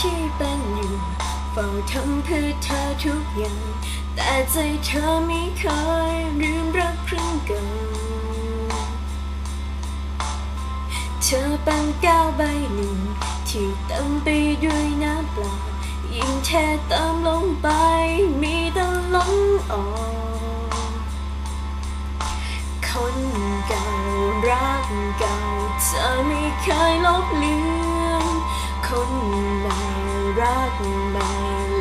ที่เป็นอยู่ เฝ้าทำเพื่อเธอทุกอย่าง แต่ใจเธอไม่เคยลืมรักครั้งเก่าเธอเป็นแก้วใบหนึ่ง ที่เต็มไปด้วยน้ำเปล่า ยิ่งแค่เติมลงไป มีแต่ล้นออก คนเก่ารักเก่าเธอไม่เคยลบเลือนคนใหม่ รักใหม่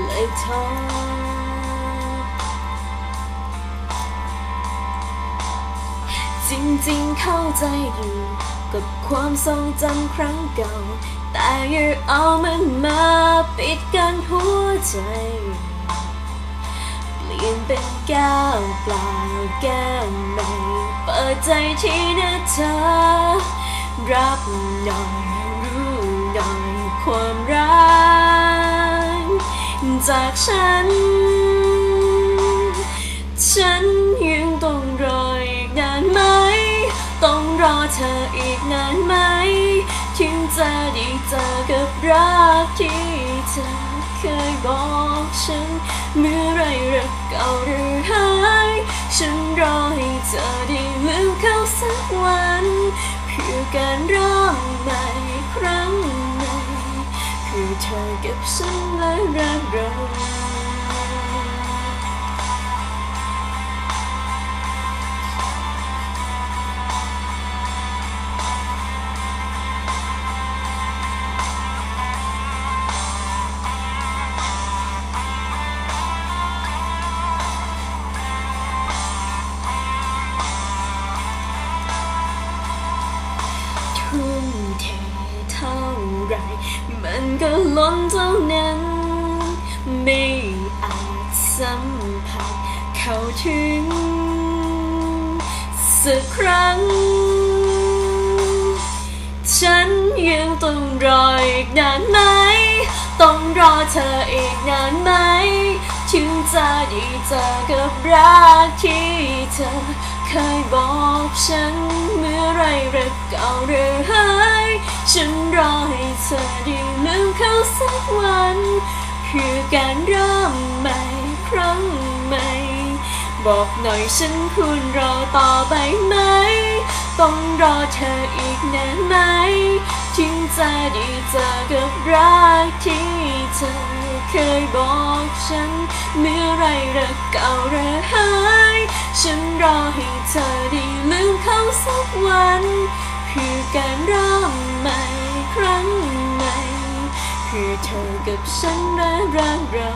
เลยท้อจริงๆเข้าใจอยู่กับความทรงจำครั้งเก่า แต่อย่าเอามันมาปิดกันหัวใจ เปลี่ยนเป็นแก้วเปล่าแก้วใหม่เปิดใจที่นะเธอ รับหน่อยรู้หน่อยความ จากฉัน ฉันยังต้องรออีกนานไหม ต้องรอเธออีกนานไหม ถึงจะได้เจอกับรักที่เธอเคยบอกฉัน เมื่อไรรักเก่าหรือหาย ฉันรอให้เธอได้ลืมเขาสักวัน เพื่อการเริ่มใหม่ครั้งใหม่คือเธอกับฉันและรักเรา ไร มันก็ล้นเท่านั้น ไม่อาจสัมผัสเข้าถึง สักครั้ง ฉันยังต้องรออีกนานไหม ต้องรอเธออีกนานไหม ถึงจะได้เจอกับรักที่เธอเคยบอกฉันเมื่อไรรักเก่าหรือหาย ฉันรอให้เธอได้ลืมเขาสักวัน คือการเริ่มใหม่ครั้งใหม่ บอกหน่อยฉันควรรอต่อไปไหม ต้องรอเธออีกนานไหมถึงจะด้เจอกับรักที่เธอเคยบอกฉัน เมื่อไรรักเก่าระหายฉันรอให้เธอได้ลืมเขาสักวัน คือการ หม่ครั้งใหม่ คือเธอกับฉันและรักเรา